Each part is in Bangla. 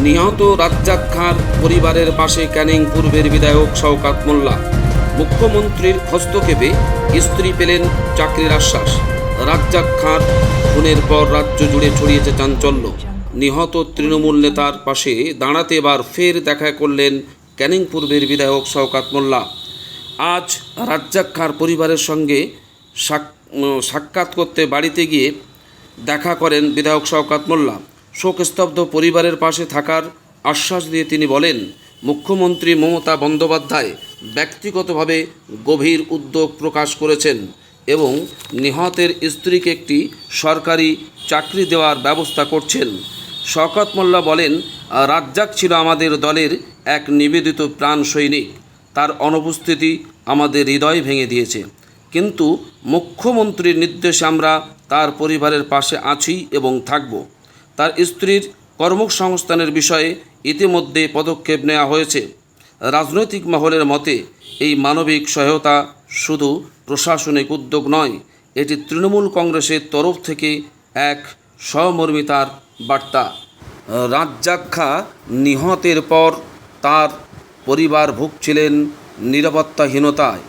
নিহত রাজ্জাক খাঁর পরিবারের পাশে ক্যানিং পূর্বের বিধায়ক শওকাত মোল্লা। মুখ্যমন্ত্রীর হস্তক্ষেপে স্ত্রী পেলেন চাকরির আশ্বাস। রাজ্জাক খাঁর খুনের পর রাজ্য জুড়ে ছড়িয়েছে চাঞ্চল্য। নিহত তৃণমূল নেতার পাশে দাঁড়াতে এবার ফের দেখা করলেন ক্যানিং পূর্বের বিধায়ক শওকাত মোল্লা। আজ রাজ্জাক খাঁর পরিবারের সঙ্গে সাক- সাক্ষাৎ করতে বাড়িতে গিয়ে দেখা করেন বিধায়ক শওকাত মোল্লা। শোকস্তব্ধ পরিবারের পাশে থাকার আশ্বাস দিয়ে তিনি বলেন, মুখ্যমন্ত্রী মমতা বন্দ্যোপাধ্যায় ব্যক্তিগতভাবে গভীর উদ্যোগ প্রকাশ করেছেন এবং নিহতের স্ত্রীকে একটি সরকারি চাকরি দেওয়ার ব্যবস্থা করছেন। শওকত মোল্লা বলেন, রাজ্জাক ছিল আমাদের দলের এক নিবেদিত প্রাণ সৈনিক। তার অনুপস্থিতি আমাদের হৃদয় ভেঙে দিয়েছে। কিন্তু মুখ্যমন্ত্রীর নির্দেশে আমরা তার পরিবারের পাশে আছি এবং থাকব। তার স্ত্রীর কর্মসংস্থানের বিষয়ে ইতিমধ্যে পদক্ষেপ নেওয়া হয়েছে। রাজনৈতিক মহলের মতে, এই মানবিক সহায়তা শুধু প্রশাসনিক উদ্যোগ নয়, এটি তৃণমূল কংগ্রেসের তরফ থেকে এক সহমর্মিতার বার্তা। রাজ্জাক খা নিহতের পর তার পরিবার ভুগছিলেন নিরাপত্তাহীনতায়।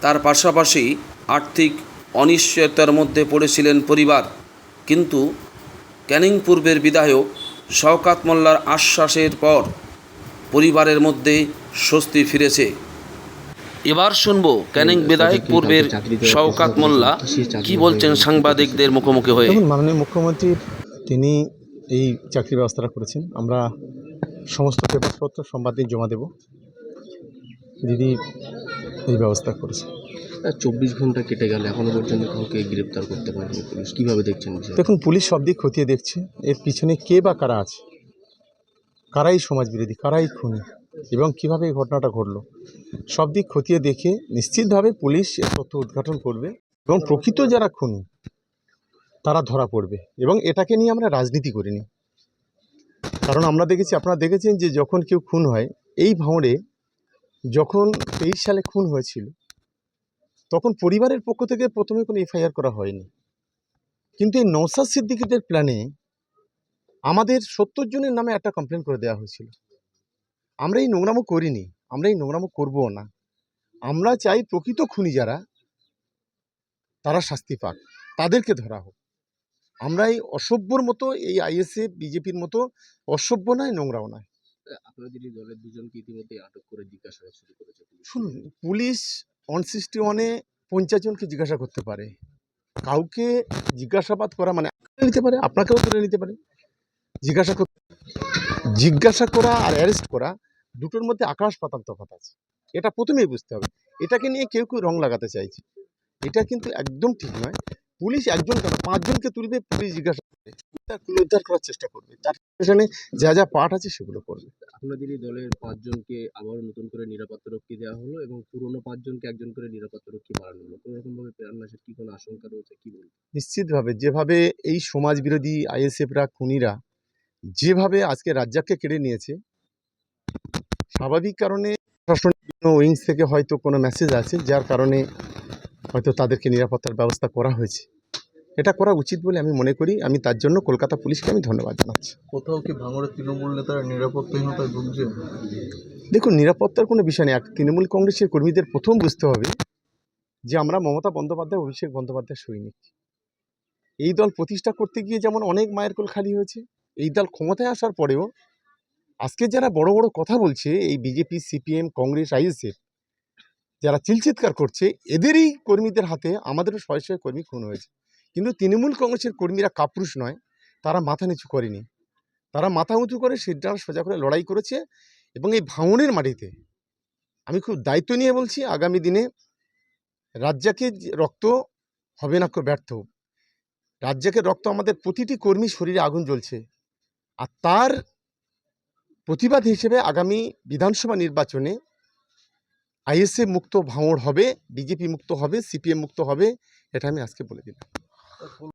তার পাশাপাশি আর্থিক অনিশ্চয়তার মধ্যে পড়েছিলেন পরিবার। কিন্তু ক্যানিং পূর্বের বিধায়ক শওকাত মোল্লার আশ্বাসের পর পরিবারের মধ্যে স্বস্তি ফিরেছে। এবার শুনব ক্যানিং বিধায়ক পূর্বের শওকাত মোল্লা কি বলছেন সাংবাদিকদের মুখোমুখি হয়ে? দেখুন মাননীয় মুখ্যমন্ত্রী তিনি এই চাকরি ব্যবস্থাটা করেছেন। আমরা সমস্ত পেপারপত্র সোমবার দিন জমা দেব। দিদি এই ব্যবস্থা করেছে চব্বিশ ঘণ্টা কেটে গেল, এখনও পর্যন্ত কাউকে গ্রেপ্তার করতে পারেনি পুলিশ। কীভাবে দেখছেন দেখুন, পুলিশ সব দিক খতিয়ে দেখছে। এর পিছনে কে বা কারা আছে? কারাই সমাজ বিরোধী কারাই খুনি? এবং কীভাবে এই ঘটনাটা ঘটলো? সব দিক খতিয়ে দেখে নিশ্চিতভাবে পুলিশ তথ্য উদ্ঘাটন করবে এবং প্রকৃত যারা খুনি, তারা ধরা পড়বে। এবং এটাকে নিয়ে আমরা রাজনীতি করিনি। কারণ আমরা দেখেছি, আপনারা দেখেছেন যে যখন কেউ খুন হয়, এই ভাঁড়ে যখন তেইশ সালে খুন হয়েছিল তখন পরিবারের পক্ষ থেকে প্রথমে কোনো এফআইআর করা হয়নি। কিন্তু এই নৌসাদ সিদ্দিকিদের প্ল্যানে আমাদের সত্তর জনের নামে একটা কমপ্লেন করে দেওয়া হয়েছিল। আমরা এই নোংরামো করিনি, আমরা এই নোংরামো করব না। আমরা চাই প্রকৃত খুনি যারা, তারা শাস্তি পাক, তাদেরকে ধরা হোক। আমরা এই অসভ্যর মতো, এই আইএসএফ বিজেপির মতো অসভ্য নয়, নোংরাও নয়। আপনাদের এই দলের দুজনকে ইতিমধ্যে আটক করে জিজ্ঞাসাবাদ শুরু করেছে শুনুন পুলিশ ওয়ান সিক্সটি ওয়ানে পঞ্চাশ জনকে জিজ্ঞাসা করতে পারে। কাউকে জিজ্ঞাসাবাদ করা মানে নিতে পারে আপনাকেও তুলে নিতে পারে। জিজ্ঞাসা করতে জিজ্ঞাসা করা আর অ্যারেস্ট করা দুটোর মধ্যে আকাশ পাতাল তফাৎ আছে। এটা প্রথমেই বুঝতে হবে। এটাকে নিয়ে কেউ কেউ রং লাগাতে চাইছে। এটা কিন্তু একদম ঠিক নয়। পুলিশ একজন কেন? পাঁচজনকে তুলবে পুলিশ জিজ্ঞাসা করবে। তার উদ্ধার করার চেষ্টা করবে। তার পেছনে যা যা পাঠ আছে সেগুলো করবে। আপনাদের এই দলের পাঁচজনকে আবারও নতুন করে নিরাপত্তা রক্ষী দেওয়া হলো এবং পুরনো পাঁচজনকে একজন করে নিরাপত্তা রক্ষী বাড়ানো হলো। কোনো রকম ভাবে প্রাণ নাশের কি কোনো আশঙ্কা রয়েছে, কি বলবেন? নিশ্চিতভাবে যেভাবে এই সমাজ বিরোধী আইএসএফরা, খুনিরা যেভাবে আজকে রাজ্জাককে কেড়ে নিয়েছে, স্বাভাবিক কারণে প্রশাসনিক বিভিন্ন উইংস থেকে হয়তো কোনো মেসেজ আছে, যার কারণে হয়তো তাদেরকে নিরাপত্তার ব্যবস্থা করা হয়েছে। এটা করা উচিত বলে আমি মনে করি। আমি তার জন্য কলকাতা পুলিশকে আমি ধন্যবাদ জানাচ্ছি। কোথাও কি ভাঙড়ের তৃণমূল নেতারা নিরাপত্তাহীনতায় ভুগছে দেখুন নিরাপত্তার কোনো বিষয় নেই। এক তৃণমূল কংগ্রেসের কর্মীদের প্রথম বুঝতে হবে যে আমরা মমতা বন্দ্যোপাধ্যায় অভিষেক বন্দ্যোপাধ্যায় সৈনিক। এই দল প্রতিষ্ঠা করতে গিয়ে যেমন অনেক মায়ের কোল খালি হয়েছে এই দল ক্ষমতায় আসার পরেও আজকে যারা বড় বড় কথা বলছে এই বিজেপি সিপিএম কংগ্রেস আইএসএফ যারা চিলচিৎকার করছে এদেরই কর্মীদের হাতে আমাদেরও শয়ে শয়ে কর্মী খুন হয়েছে। কিন্তু তৃণমূল কংগ্রেসের কর্মীরা কাপুরুষ নয়, তারা মাথা নিচু করেনি। তারা মাথা উঁচু করে সিদ্ধান্ত সোজা করে লড়াই করেছে এবং এই ভাঙনের মাটিতে আমি খুব দায়িত্ব নিয়ে বলছি, আগামী দিনে রাজ্জাকে রক্ত হবে না ব্যর্থ। রাজ্জাকের রক্ত আমাদের প্রতিটি কর্মী শরীরে আগুন জ্বলছে। আর তার প্রতিবাদ হিসেবে আগামী বিধানসভা নির্বাচনে আইএসএ মুক্ত ভাঙড় হবে, বিজেপি মুক্ত হবে, সিপিএম মুক্ত হবে, এটা আমি আজকে বলে দিলাম। ফুল